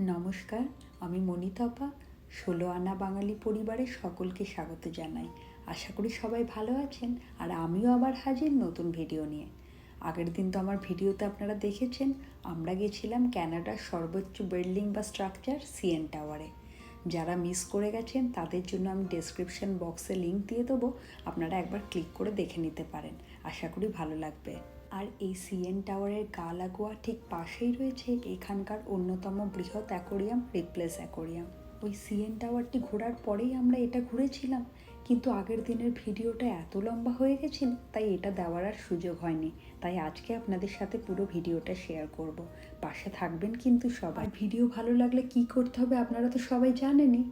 নমস্কার, আমি মনিতাপা ষোলো আনা বাঙালি পরিবারের সকলকে স্বাগত জানাই। আশা করি সবাই ভালো আছেন আর আমিও আবার হাজির নতুন ভিডিও নিয়ে। আগের দিন তো আমার ভিডিওতে আপনারা দেখেছেন, আমরা গেছিলাম ক্যানাডার সর্বোচ্চ বিল্ডিং বা স্ট্রাকচার সিএন টাওয়ারে। যারা মিস করে গেছেন, তাদের জন্য আমি ডেসক্রিপশন বক্সে লিঙ্ক দিয়ে দেবো, আপনারা একবার ক্লিক করে দেখে নিতে পারেন। আশা করি ভালো লাগবে। আর এই সিএন টাওয়ারের গা লাগোয়া ঠিক পাশেই রয়েছে এখানকার অন্যতম বৃহৎ অ্যাকোরিয়াম রিপ্লেস অ্যাকোরিয়াম ওই সিএন টাওয়ারটি ঘোরার পরেই আমরা এটা ঘুরেছিলাম। কিন্তু আগের দিনের ভিডিওটা এত লম্বা হয়ে গেছিল, তাই এটা দেওয়ার আর সুযোগ হয়নি। তাই আজকে আপনাদের সাথে পুরো ভিডিওটা শেয়ার করব। পাশে থাকবেন কিন্তু সবাই। ভিডিও ভালো লাগলে কি করতে হবে আপনারা তো সবাই জানেনই।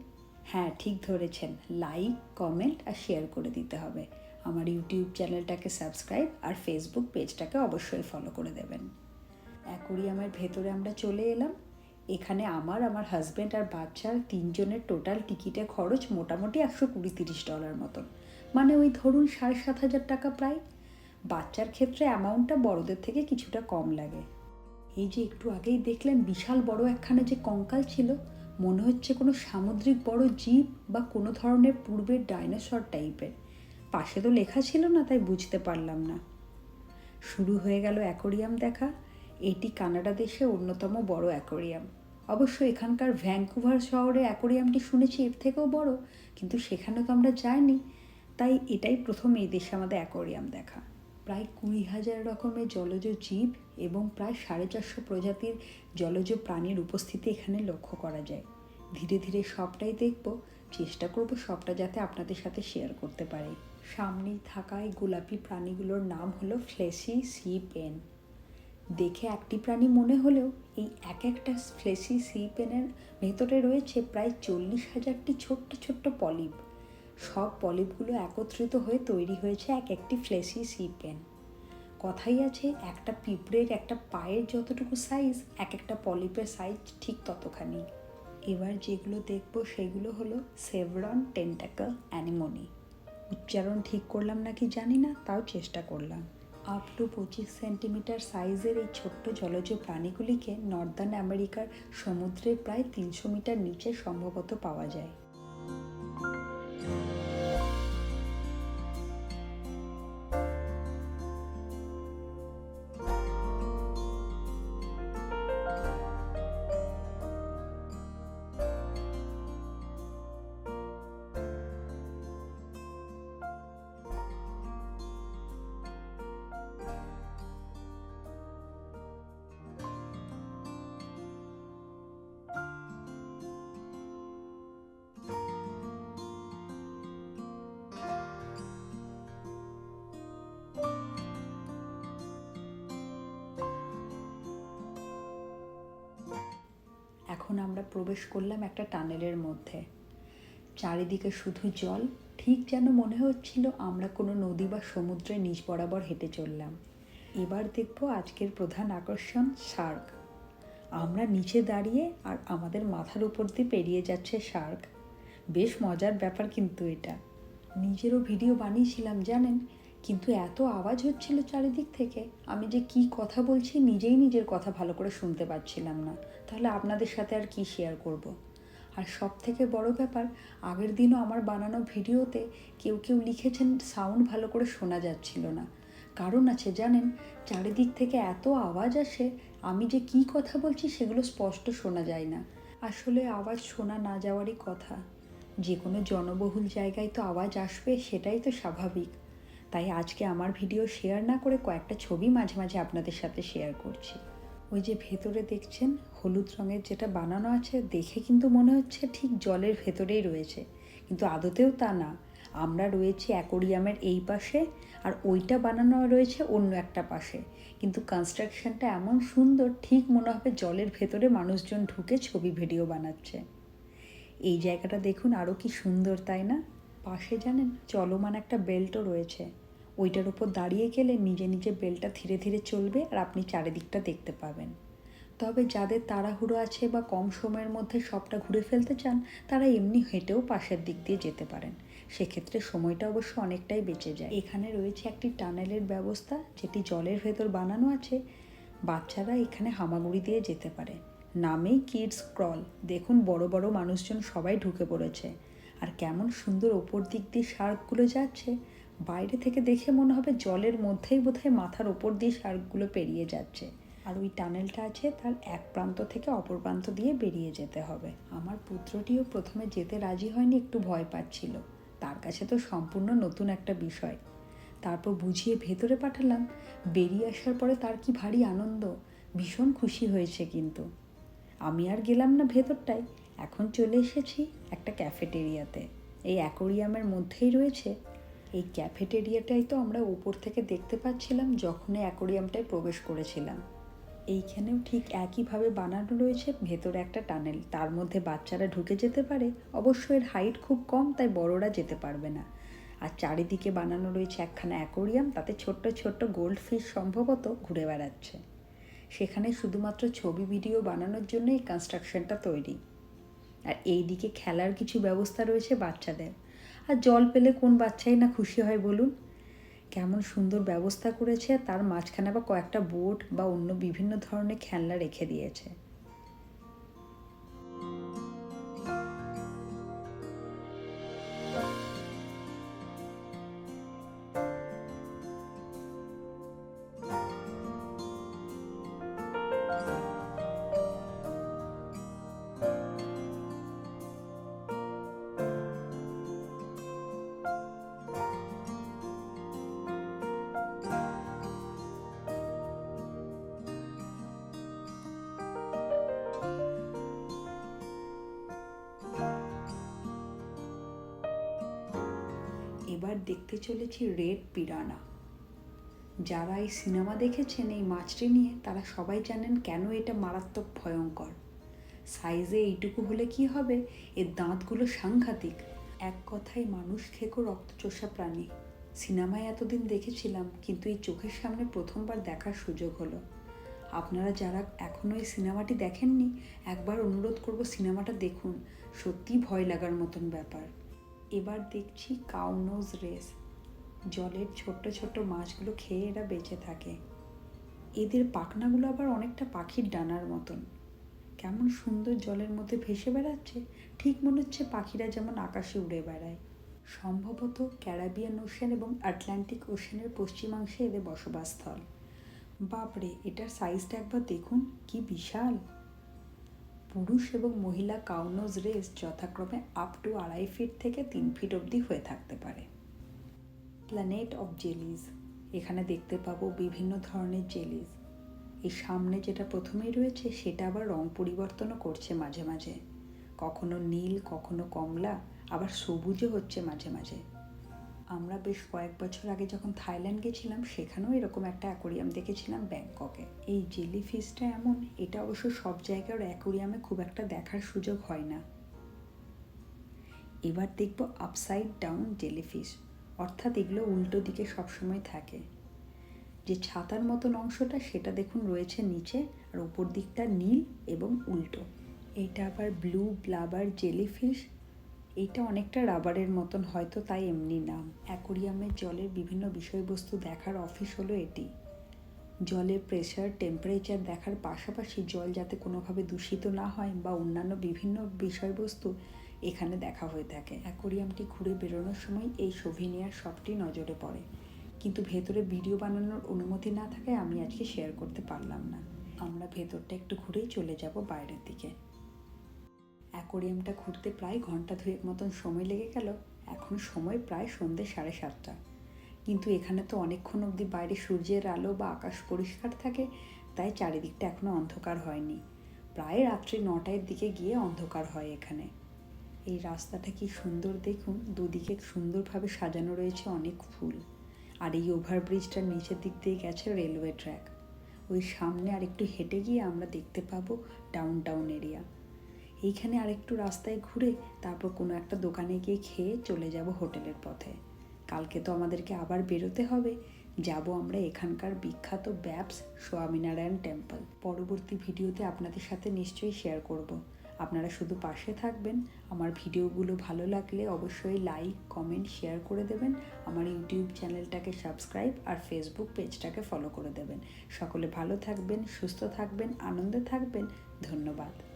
হ্যাঁ ঠিক ধরেছেন। লাইক কমেন্ট আর শেয়ার করে দিতে হবে। আমার ইউটিউব চ্যানেলটাকে সাবস্ক্রাইব আর ফেসবুক পেজটাকে অবশ্যই ফলো করে দেবেন। অ্যাকোরিয়ামের ভেতরে আমরা চলে এলাম। এখানে আমার আমার হাজব্যান্ড আর বাচ্চার তিনজনের টোটাল টিকিটের খরচ মোটামুটি একশো কুড়ি তিরিশ ডলার মতন। মানে ওই ধরুন সাড়ে সাত হাজার টাকা প্রায়। বাচ্চার ক্ষেত্রে অ্যামাউন্টটা বড়দের থেকে কিছুটা কম লাগে। এই যে একটু আগেই দেখলেন বিশাল বড় একখানে যে কঙ্কাল ছিল, মনে হচ্ছে কোনো সামুদ্রিক বড় জীব বা কোনো ধরনের পূর্বের ডাইনোসর টাইপের পাশে তো লেখা ছিল না, তাই বুঝতে পারলাম না। শুরু হয়ে গেল অ্যাকোরিয়াম দেখা। এটি কানাডা দেশে অন্যতম বড় অ্যাকোরিয়াম। অবশ্য এখানকার ভ্যাঙ্কুভার শহরে অ্যাকোরিয়ামটি শুনেছি, এর থেকেও বড়, কিন্তু সেখানে তো আমরা যাইনি। তাই এটাই প্রথম এই দেশে আমাদের অ্যাকোরিয়াম দেখা। প্রায় কুড়ি হাজার রকমের জলজ জীব এবং প্রায় সাড়ে চারশো প্রজাতির জলজ প্রাণীর উপস্থিতি এখানে লক্ষ্য করা যায়। ধীরে ধীরে সবটাই দেখব, চেষ্টা করব সবটা যাতে আপনাদের সাথে শেয়ার করতে পারি। সামনেই থাকা এই গোলাপি প্রাণীগুলোর নাম হলো ফ্লেসি সি পেন। দেখে একটি প্রাণী মনে হলেও এই এক একটা ফ্লেসি সি পেনের ভেতরে রয়েছে প্রায় চল্লিশ হাজারটি ছোট্ট ছোট্ট পলিপ। সব পলিপগুলো একত্রিত হয়ে তৈরি হয়েছে এক একটি ফ্লেসি সি পেন। কথাই আছে, একটা পিঁপড়ের একটা পায়ের যতটুকু সাইজ এক একটা পলিপের সাইজ ঠিক ততখানি। এবার যেগুলো দেখব সেগুলো হলো সেভরন, টেন্টাকল, অ্যানিমনি। উচ্চারণ ঠিক করলাম নাকি জানি না, তাও চেষ্টা করলাম। আপ টু পঁচিশ সেন্টিমিটার সাইজের এই ছোট্ট জলজ প্রাণীগুলিকে নর্দার্ন আমেরিকার সমুদ্রের প্রায় তিনশো মিটার নিচে সম্ভবত পাওয়া যায়। এখন আমরা প্রবেশ করলাম একটা টানেলের মধ্যে। চারিদিকে শুধু জল, ঠিক যেন মনে হচ্ছিল আমরা কোনো নদী বা সমুদ্রের নিচ বরাবর হেঁটে চললাম। এবার দেখব আজকের প্রধান আকর্ষণ শার্ক। আমরা নিচে দাঁড়িয়ে আর আমাদের মাথার উপর দিয়ে পেরিয়ে যাচ্ছে শার্ক। বেশ মজার ব্যাপার কিন্তু এটা। নিজেরও ভিডিও বানিয়েছিলাম, জানেন? কিন্তু এত আওয়াজ হচ্ছিল চারিদিক থেকে, আমি যে কি কথা বলছি নিজেই নিজের কথা ভালো করে শুনতে পাচ্ছিলাম না। তাহলে আপনাদের সাথে আর কি শেয়ার করব। আর সব থেকে বড় ব্যাপার, আগের দিনও আমার বানানো ভিডিওতে কেউ কেউ লিখেছেন সাউন্ড ভালো করে শোনা যাচ্ছিল না। কারণ আছে জানেন, চারিদিক থেকে এত আওয়াজ আসে, আমি যে কি কথা বলছি সেগুলো স্পষ্ট শোনা যায় না। আসলে আওয়াজ শোনা না যাওয়ারই কথা। যে কোনো জনবহুল জায়গায় তো আওয়াজ আসবে, সেটাই তো স্বাভাবিক। তাই আজকে আমার ভিডিও শেয়ার না করে কয়েকটা ছবি মাঝে মাঝে আপনাদের সাথে শেয়ার করছি। ওই যে ভেতরে দেখছেন হলুদ রঙের যেটা বানানো আছে দেখে কিন্তু মনে হচ্ছে ঠিক জলের ভেতরেই রয়েছে। কিন্তু আদতেও তা না। আমরা রয়েছি অ্যাকোরিয়ামের এই পাশে আর ওইটা বানানো রয়েছে অন্য একটা পাশে। কিন্তু কনস্ট্রাকশনটা এমন সুন্দর, ঠিক মনে হবে জলের ভেতরে মানুষজন ঢুকে ছবি, ভিডিও বানাচ্ছে। এই জায়গাটা দেখুন আরও কি সুন্দর, তাই না? পাশে জানেন চলমান একটা বেল্টও রয়েছে। ওইটার উপর দাঁড়িয়ে গেলে নিজে নিজে বেলটা ধীরে ধীরে চলবে আর আপনি চারিদিকটা দেখতে পাবেন। তবে যাদের তাড়াহুড়ো আছে বা কম সময়ের মধ্যে সবটা ঘুরে ফেলতে চান, তারা এমনি হেঁটেও পাশের দিক দিয়ে যেতে পারেন। সেক্ষেত্রে সময়টা অবশ্য অনেকটাই বেঁচে যায়। এখানে রয়েছে একটি টানেলের ব্যবস্থা, যেটি জলের ভেতর বানানো আছে। বাচ্চারা এখানে হামাগুড়ি দিয়ে যেতে পারে। নামেই কিডস ক্রল। দেখুন বড় বড় মানুষজন সবাই ঢুকে পড়েছে। আর কেমন সুন্দর ওপর দিক দিয়ে শার্কগুলো যাচ্ছে। বাইরে থেকে দেখে মনে হবে জলের মধ্যেই বোধহয় মাথার ওপর দিয়ে শার্কগুলো পেরিয়ে যাচ্ছে। আর ওই টানেলটা আছে তার এক প্রান্ত থেকে অপর প্রান্ত দিয়ে বেরিয়ে যেতে হবে। আমার পুত্রটিও প্রথমে যেতে রাজি হয়নি, একটু ভয় পাচ্ছিল। তার কাছে তো সম্পূর্ণ নতুন একটা বিষয়। তারপর বুঝিয়ে ভেতরে পাঠালাম, বেরিয়ে আসার পরে তার কি ভারী আনন্দ, ভীষণ খুশি হয়েছে কিন্তু। আমি আর গেলাম না ভেতরটায়, এখন চলে এসেছি একটা ক্যাফেটেরিয়াতে। এই অ্যাকোরিয়ামের মধ্যেই রয়েছে। এই ক্যাফেটেরিয়াটাই তো আমরা উপর থেকে দেখতে পাচ্ছিলাম যখন অ্যাকোরিয়ামটায় প্রবেশ করেছিলাম। এইখানেও ঠিক একইভাবে বানানো রয়েছে ভেতরে একটা টানেল। তার মধ্যে বাচ্চারা ঢুকে যেতে পারে, অবশ্য এর হাইট খুব কম, তাই বড়রা যেতে পারবে না। আর চারিদিকে বানানো রয়েছে একখানা অ্যাকোরিয়াম, তাতে ছোট্ট ছোট্ট গোল্ড ফিশ সম্ভবত ঘুরে বেড়াচ্ছে। সেখানে শুধুমাত্র ছবি, ভিডিও বানানোর জন্য এই কনস্ট্রাকশনটা তৈরি। আর এই দিকে খেলার কিছু ব্যবস্থা রয়েছে বাচ্চাদের। আর জল পেলে কোন বাচ্চাই না খুশি হয় বলুন। কেমন সুন্দর ব্যবস্থা করেছে, তার মাঝখানে বা কয়েকটা বোট বা অন্য বিভিন্ন ধরনের খেলনা রেখে দিয়েছে। এবার দেখতে চলেছি রেড পিরানা। যারা এই সিনেমা দেখেছেন, এই মাছটি নিয়ে, তারা সবাই জানেন কেন এটা মারাত্মক ভয়ঙ্কর। সাইজে এইটুকু হলে কি হবে? এর দাঁতগুলো সাংঘাতিক। এক কথায় মানুষ খেকো রক্তচোষা প্রাণী। সিনেমায় এতদিন দেখেছিলাম, কিন্তু এই চোখের সামনে প্রথমবার দেখার সুযোগ হলো। আপনারা যারা এখনও এই সিনেমাটি দেখেননি, একবার অনুরোধ করব সিনেমাটা দেখুন। সত্যি ভয় লাগার মতন ব্যাপার। এবার দেখছি কাউনোজ রেস জলের ছোট্ট ছোট্ট মাছগুলো খেয়ে এরা বেঁচে থাকে। এদের পাখনাগুলো আবার অনেকটা পাখির ডানার মতন। কেমন সুন্দর জলের মধ্যে ভেসে বেড়াচ্ছে, ঠিক মনে হচ্ছে পাখিরা যেমন আকাশে উড়ে বেড়ায়। সম্ভবত ক্যারাবিয়ান ওশেন এবং আটলান্টিক ওশেনের পশ্চিমাংশে এদের বসবাসস্থল। বাপরে, এটার সাইজটা একবার দেখুন, কি বিশাল! পুরুষ এবং মহিলা কাউনোজ রেস যথাক্রমে আপ টু আড়াই ফিট থেকে তিন ফিট অবধি হয়ে থাকতে পারে। প্ল্যানেট অফ জেলিজ এখানে দেখতে পাবো বিভিন্ন ধরনের জেলিজ এই সামনে যেটা প্রথমেই রয়েছে, সেটা আবার রং পরিবর্তনও করছে মাঝে মাঝে। কখনো নীল, কখনো কমলা, আবার সবুজও হচ্ছে মাঝে মাঝে। আমরা বেশ কয়েক বছর আগে যখন থাইল্যান্ড গেছিলাম, সেখানেও এরকম একটা অ্যাকোরিয়াম দেখেছিলাম ব্যাংককে। এই জেলি ফিশটা এমন, এটা অবশ্য সব জায়গার অ্যাকোরিয়ামে খুব একটা দেখার সুযোগ হয় না। এবার দেখব আপসাইড ডাউন জেলিফিশ অর্থাৎ এগুলো উল্টো দিকে সবসময় থাকে। যে ছাতার মতন অংশটা, সেটা দেখুন রয়েছে নিচে, আর ওপর দিকটা নীল এবং উল্টো। এটা আবার ব্লু ব্লাবার জেলিফিশ এইটা অনেকটা রাবারের মতন, হয়তো তাই এমনি নাম। অ্যাকোরিয়ামের জলের বিভিন্ন বিষয়বস্তু দেখার অফিস হলো এটি। জলের প্রেশার টেম্পারেচার দেখার পাশাপাশি জল যাতে কোনোভাবে দূষিত না হয় বা অন্যান্য বিভিন্ন বিষয়বস্তু এখানে দেখা হয়ে থাকে। অ্যাকোরিয়ামটি ঘুরে বেরোনোর সময় এই সোভিনিয়ার সবটি নজরে পড়ে। কিন্তু ভেতরে ভিডিও বানানোর অনুমতি না থাকায় আমি আজকে শেয়ার করতে পারলাম না। আমরা ভেতরটা একটু ঘুরেই চলে যাব বাইরের দিকে। অ্যাকোরিয়ামটা ঘুরতে প্রায় ঘণ্টা দুয়েক মতন সময় লেগে গেল। এখন সময় প্রায় সন্ধ্যে সাড়ে সাতটা। কিন্তু এখানে তো অনেকক্ষণ অবধি বাইরে সূর্যের আলো বা আকাশ পরিষ্কার থাকে, তাই চারিদিকটা এখনও অন্ধকার হয়নি। প্রায় রাত্রি নটায় দিকে গিয়ে অন্ধকার হয় এখানে। এই রাস্তাটা কি সুন্দর দেখুন। দুদিকে সুন্দরভাবে সাজানো রয়েছে অনেক ফুল। আর এই ওভারব্রিজটার নিচের দিক দিয়ে গেছে রেলওয়ে ট্র্যাক। ওই সামনে আর একটু হেঁটে গিয়ে আমরা দেখতে পাবো ডাউন টাউন এরিয়া এইখানে আরেকটু রাস্তায় ঘুরে তারপর কোনো একটা দোকানে গিয়ে খেয়ে চলে যাব হোটেলের পথে। কালকে তো আমাদেরকে আবার বেরোতে হবে। যাব আমরা এখানকার বিখ্যাত ব্যাপস স্বামীনারায়ণ টেম্পল। পরবর্তী ভিডিওতে আপনাদের সাথে নিশ্চয়ই শেয়ার করব। আপনারা শুধু পাশে থাকবেন। আমার ভিডিওগুলো ভালো লাগলে অবশ্যই লাইক, কমেন্ট, শেয়ার করে দেবেন। আমার ইউটিউব চ্যানেলটাকে সাবস্ক্রাইব আর ফেসবুক পেজটাকে ফলো করে দেবেন। সকলে ভালো থাকবেন, সুস্থ থাকবেন, আনন্দে থাকবেন। ধন্যবাদ।